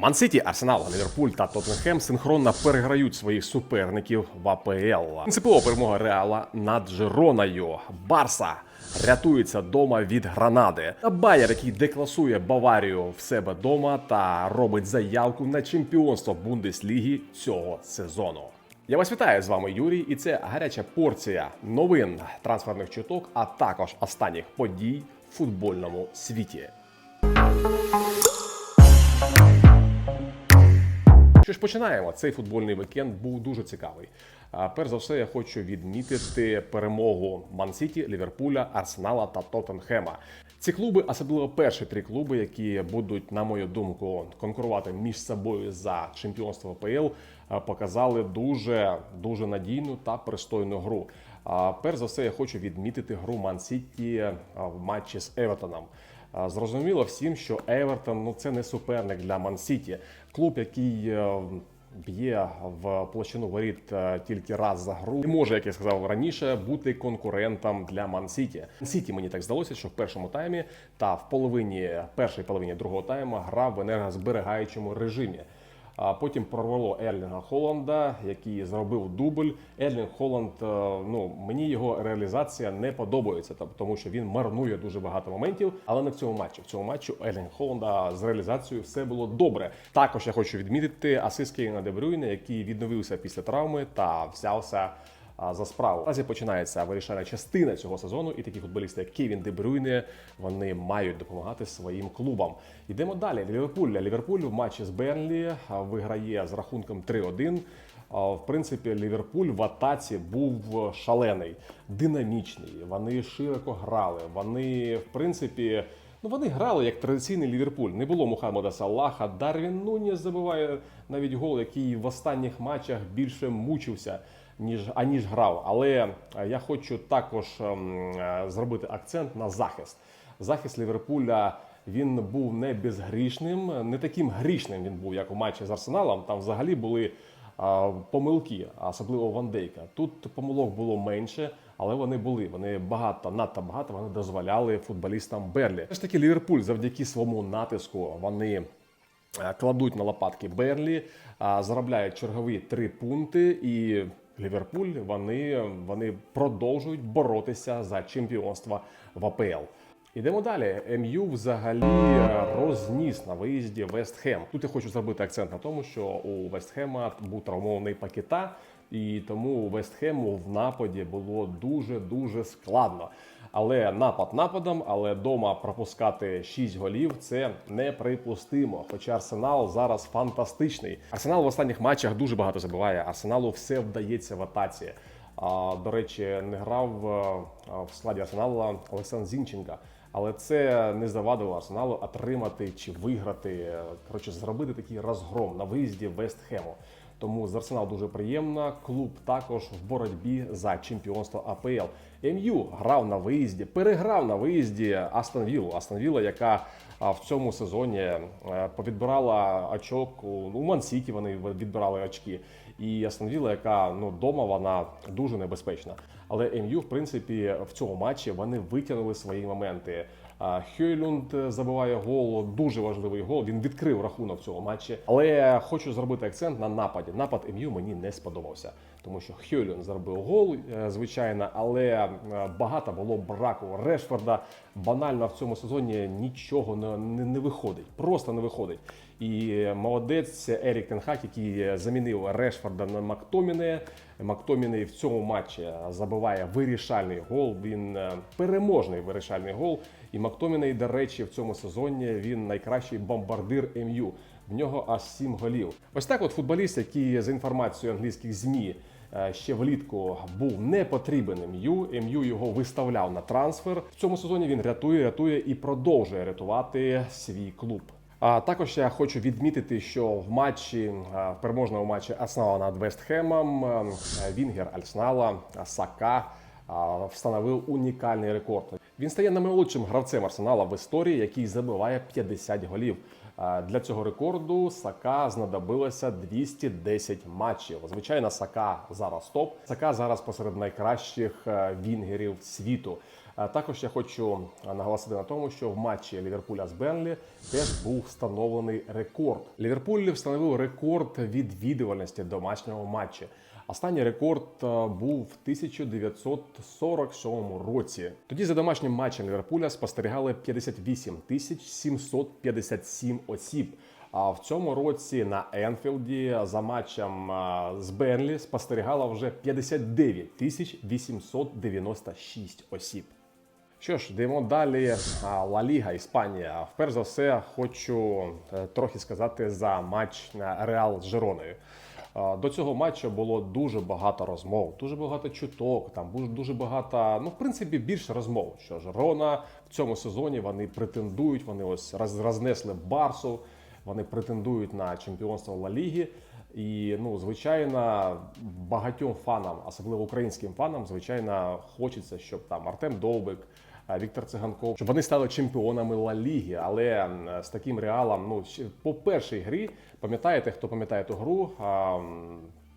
Ман-Сіті, Арсенал, Ліверпуль та Тоттенхем синхронно переграють своїх суперників в АПЛ. Принципова перемога Реала над Жироною. Барса рятується дома від Гранади. Та Байер, який декласує Баварію в себе дома та робить заявку на чемпіонство Бундесліги цього сезону. Я вас вітаю з вами Юрій, і це гаряча порція новин трансферних чуток, а також останніх подій в футбольному світі. Що ж починаємо? Цей футбольний вікенд був дуже цікавий. А, Перш за все, я хочу відмітити перемогу Ман-Сіті, Ліверпуля, Арсенала та Тоттенхема. Ці клуби, особливо перші три клуби, які будуть, на мою думку, конкурувати між собою за чемпіонство АПЛ, а, показали дуже дуже надійну та пристойну гру. А, Перш за все, я хочу відмітити гру Ман-Сіті в матчі з Евертоном. Зрозуміло всім, що Евертон ну це не суперник для Ман-Сіті. Клуб, який е, б'є в площину воріт е, тільки раз за гру, не може, як я сказав раніше, бути конкурентом для Мансіті. Сіті Сіті мені так здалося, що в першому таймі та в половині першій половині другого тайму грав в енергозберігаючому режимі. А потім прорвало Ерлінга Холланда, який зробив дубль. Ерлінг Холланд, е, ну мені його реалізація не подобається, тому що він марнує дуже багато моментів. Але не в цьому матчі. В цьому матчі Ерлінг Холланда з реалізацією все було добре. Також я хочу відмітити асист Кевіна Де Брюйне, який відновився після травми та взявся за справу. Наразі починається вирішальна частина цього сезону, і такі футболісти, як Кевін Де Брюйне, вони мають допомагати своїм клубам. Йдемо далі. Ліверпуль. Ліверпуль в матчі з Бернлі виграє з рахунком 3-1. В принципі, Ліверпуль в атаці був шалений, динамічний. Вони широко грали. Вони, в принципі. Ну, вони грали як традиційний Ліверпуль. Не було Мухаммеда Салаха. Дарвін Нуніс забиває навіть гол, який в останніх матчах більше мучився, ніж аніж грав. Але е, я хочу також ем, е, зробити акцент на захист. Захист Ліверпуля він був не безгрішним, не таким грішним він був, як у матчі з Арсеналом. Там взагалі були а, помилки, особливо Ван Дейка. Тут помилок було менше, але вони були. Вони багато, надто багато вони дозволяли футболістам Берлі. Все ж таки, Ліверпуль завдяки своєму натиску вони. е, Кладуть на лопатки Берлі, заробляють чергові три пункти, і Ліверпуль вони, вони продовжують боротися за чемпіонство в АПЛ. Ідемо далі. МЮ взагалі е, розніс на виїзді Вестхем. Тут я хочу зробити акцент на тому, що у Вестхема був травмований пакета, і тому Вестхему в нападі було дуже дуже складно. Але напад нападом, але дома пропускати 6 голів це неприпустимо. Хоча Арсенал зараз фантастичний. Арсенал в останніх матчах дуже багато забиває. Арсеналу все вдається в атаці. А, до речі, не грав е, в складі Арсенала Олександр Зінченка. Але це не завадило Арсеналу отримати чи виграти, е, коротше, зробити такий розгром на виїзді Вестхему. Тому з Арсенал дуже приємно. Клуб також в боротьбі за чемпіонство АПЛ. МЮ грав на виїзді, переграв на виїзді Астон Віллу. Астон Вілла, яка в цьому сезоні е, повідбирала очок у Ман-Сіті Вони відбирали очки. І Астон Вілла, яка ну дома вона дуже небезпечна. Але МЮ, в принципі, в цьому матчі вони витягнули свої моменти. Хьойлюнд е, забиває гол, дуже важливий гол. Він відкрив рахунок в цьому матчі. Але хочу зробити акцент на нападі. Напад МЮ мені не сподобався, тому що Хьойлюнд зробив гол, е, звичайно, але е, багато було браку Решфорда. Банально в цьому сезоні нічого не, не, не виходить, просто не виходить. І молодець Ерік Тенхак, який замінив Решфорда на Мактоміне. Мактоміний в цьому матчі забиває вирішальний гол. Він переможний вирішальний гол. І Мактоміней, до речі, в цьому сезоні він найкращий бомбардир МЮ. В нього аж сім голів. Ось так, от футболіст, який за інформацією англійських змі е, ще влітку був не потрібен МЮ. МЮ його виставляв на трансфер. В цьому сезоні він рятує, рятує і продовжує рятувати свій клуб. А також я хочу відмітити, що в матчі е, в переможному матчі Арсенала над Вестхемом е, Вінгер Арсенала е, Сака встановив унікальний рекорд. Він стає наймолодшим гравцем Арсенала в історії, який забиває 50 голів. Е, Для цього рекорду Сака знадобилося 210 матчів. Звичайно, Сака зараз топ. Сака зараз посеред найкращих е, вінгерів світу. Також я хочу наголосити на тому, що в матчі Ліверпуля з Бенлі теж був встановлений рекорд. Ліверпуль встановив рекорд відвідувальності домашнього матчу. Останній рекорд був в 1947 році. Тоді за домашнім матчем Ліверпуля спостерігали 58 тисяч 757 осіб. А в цьому році на Енфілді за матчем з Бенлі спостерігало вже 59 тисяч 896 осіб. Що ж, йдемо далі. Ла Ліга, Іспанія. Вперше за все, хочу е, трохи сказати за матч Реал з Жироною. До цього матчу було дуже багато розмов, дуже багато чуток. Там дуже багато, ну в принципі, більше розмов. Що Жирона в цьому сезоні вони претендують, вони ось роз- рознесли Барсу, вони претендують на чемпіонство Ла Ліги. І ну, звичайно, багатьом фанам, особливо українським фанам, звичайно, хочеться, щоб там Артем Довбик, Віктор Циганков, щоб вони стали чемпіонами Ла Ліги. Але з таким реалом, ну по першій грі, пам'ятаєте, хто пам'ятає ту гру,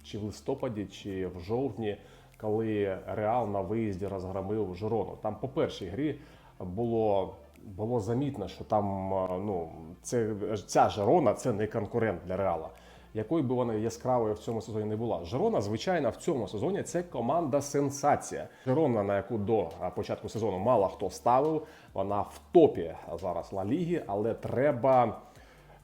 чи в листопаді, чи в жовтні, коли Реал на виїзді розгромив Жирону. Там по першій грі було. Було замітно, що там ну це ця Жирона це не конкурент для Реала якою би вона яскравою в цьому сезоні не була. Жерона, звичайно, в цьому сезоні це команда сенсація. Жерона, на яку до початку сезону мало хто ставив, вона в топі зараз Ла Ліги, але треба.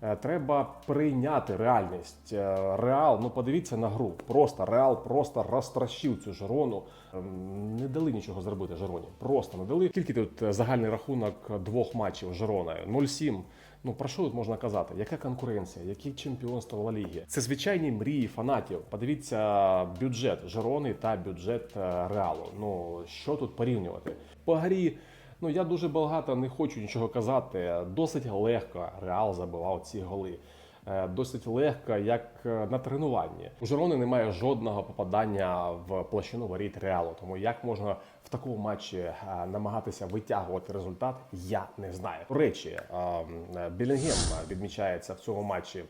Е, Треба прийняти реальність. Е, Реал, ну подивіться на гру. Просто Реал просто розтращив цю Жирону. Ем, Не дали нічого зробити Жироні. Просто не дали. Скільки тут е, загальний рахунок двох матчів з Жироною? 0-7. Ну про що тут можна казати? Яка конкуренція? Які чемпіонство Ла Ліги? Це звичайні мрії фанатів. Подивіться бюджет Жирони та бюджет Реалу. Ну що тут порівнювати? По грі. Ну я дуже багато не хочу нічого казати. Досить легко Реал забивав ці голи. Е, Досить легко, як е, на тренуванні. У Жирони немає жодного попадання в площину воріт Реалу. Тому як можна в такому матчі е, намагатися витягувати результат, я не знаю. До речі, е, Білінгем відмічається в цьому матчі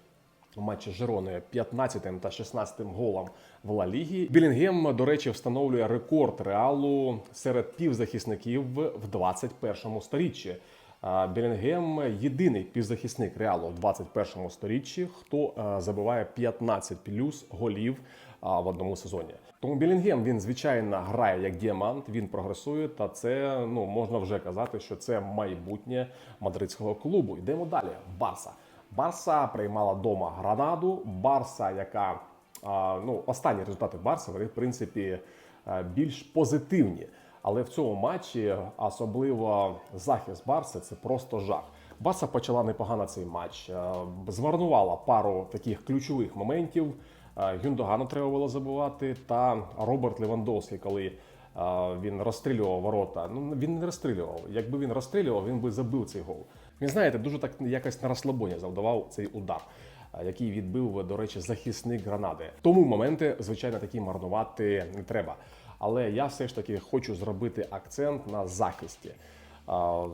у матчі з Жироною 15 та 16 голом в Ла Лігі. Білінгем, до речі, встановлює рекорд реалу серед півзахисників в 21 сторіччі. Білінгем єдиний півзахисник реалу в 21 сторіччі, хто е, забиває 15 плюс голів в одному сезоні. Тому Білінгем він звичайно грає як діамант, він прогресує, та це ну можна вже казати, що це майбутнє мадридського клубу. Йдемо далі. Барса. Барса приймала дома Гранаду. Барса, яка ну останні результати Барса, вони в принципі е, більш позитивні. Але в цьому матчі особливо захист Барси це просто жах. Барса почала непогано цей матч, е, змарнувала пару таких ключових моментів. Е, Гюндогану треба було забувати, та Роберт Левандовський, коли він розстрілював ворота. Ну він не розстрілював. Якби він розстрілював, він би забив цей гол. Він знаєте, дуже так якось на розслабоні завдавав цей удар, який відбив, до речі, захисник гранади. Тому моменти, звичайно, такі марнувати не треба. Але я все ж таки хочу зробити акцент на захисті.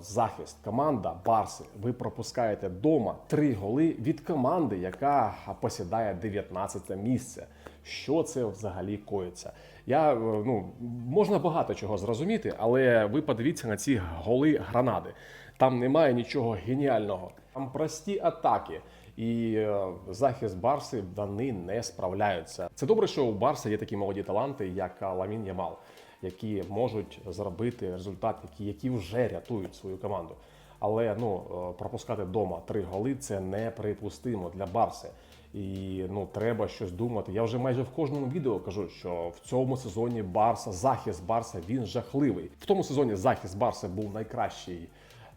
Захист, команда Барси. Ви пропускаєте дома три голи від команди, яка посідає 19 місце. Що це взагалі коїться? Я е, ну можна багато чого зрозуміти, але ви подивіться на ці голи гранади. Там немає нічого геніального. Там прості атаки. І е, захист Барси вони не справляються. Це добре, що у Барса є такі молоді таланти, як Ламін Ямал, які можуть зробити результат, які, які вже рятують свою команду. Але ну е, пропускати вдома три голи це неприпустимо для Барси. І ну треба щось думати. Я вже майже в кожному відео кажу, що в цьому сезоні Барса, захист Барса він жахливий. В тому сезоні захист Барса був найкращий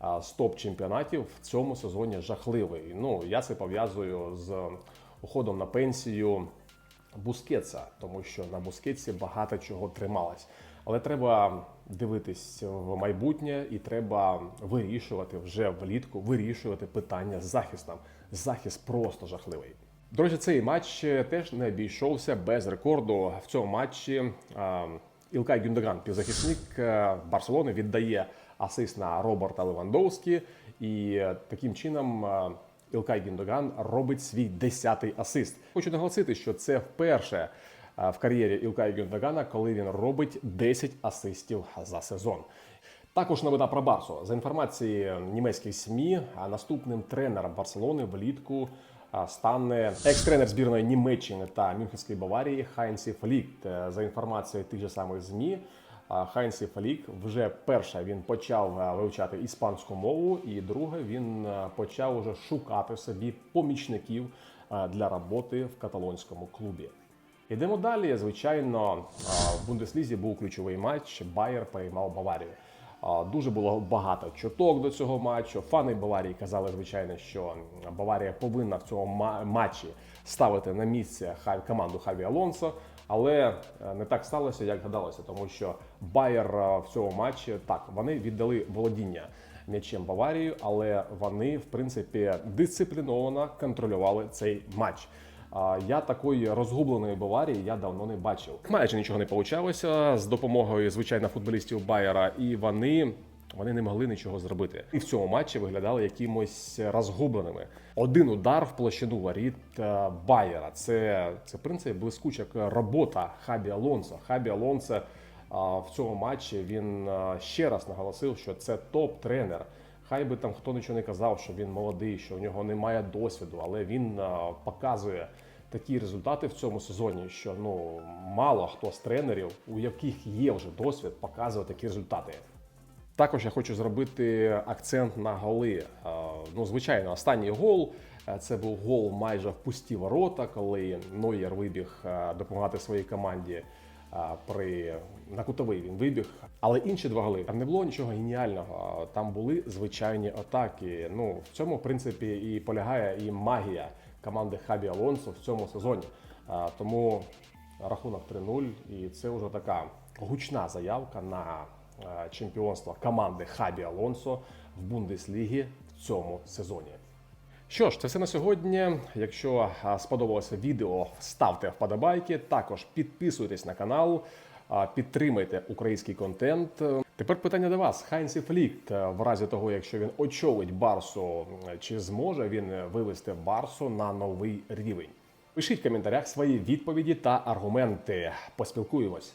з топ-чемпіонатів. В цьому сезоні жахливий. Ну я це пов'язую з уходом на пенсію Бускетса, тому що на Бускетсі багато чого трималось. Але треба дивитись в майбутнє і треба вирішувати вже влітку, вирішувати питання з захистом. Захист просто жахливий. До речі, цей матч теж не обійшовся без рекорду. В цьому матчі Ілкай Гюндоган, півзахисник е, Барселони, віддає асист на Роберта Левандовські, і е, таким чином е, Ілкай Гюндоган робить свій 10-й асист. Хочу наголосити, що це вперше в кар'єрі Ілкай Гюндогана, коли він робить 10 асистів за сезон. Також новина про Барсу. За інформацією німецьких СМІ, а наступним тренером Барселони влітку стане екс-тренер збірної Німеччини та Мюнхенської Баварії Хайнсі Флік. Е, За інформацією тих же самих ЗМІ, Хайнсі Флік вже перше він почав е, вивчати іспанську мову, і друге він е, почав уже шукати собі помічників е, для роботи в каталонському клубі. Йдемо далі. Звичайно, в Бундеслізі був ключовий матч. Байер переймав Баварію. Дуже було багато чуток до цього матчу. Фани Баварії казали, звичайно, що Баварія повинна в цьому матчі ставити на місце команду Хаві Алонсо. Але е, не так сталося, як гадалося, тому що Байер е, в цьому матчі так вони віддали володіння м'ячем Баварію, але вони в принципі дисципліновано контролювали цей матч. Я такої розгубленої Баварії я давно не бачив. Майже нічого не вийшло з допомогою звичайно футболістів Байера, і вони. Вони не могли нічого зробити, і в цьому матчі виглядали якимось розгубленими. Один удар в площину воріт е, Байера. Це це в принципі блискуча робота Хабі Алонсо. Хабі Алонсо в цьому матчі він ще раз наголосив, що це топ-тренер. Хай би там хто нічого не казав, що він молодий, що в нього немає досвіду, але він показує такі результати в цьому сезоні, що ну мало хто з тренерів, у яких є вже досвід, показує такі результати. Також я хочу зробити акцент на голи. Е, Ну, звичайно, останній гол е, це був гол майже в пусті ворота, коли Нойєр вибіг е, допомагати своїй команді при на кутовий він вибіг. Але інші два голи там не було нічого геніального. Там були звичайні атаки. Ну в цьому в принципі і полягає і магія команди Хабі Алонсо в цьому сезоні. Е, Тому рахунок 3-0, і це вже така гучна заявка на е, чемпіонство команди Хабі Алонсо в Бундеслігі в цьому сезоні. Що ж, це все на сьогодні. Якщо сподобалося відео, ставте вподобайки. Також підписуйтесь на канал, підтримайте український контент. Тепер питання до вас. Хайнсі Флік, е, в разі того, якщо він очолить Барсу, чи зможе він вивести Барсу на новий рівень? Пишіть в коментарях свої відповіді та аргументи. Поспілкуємось.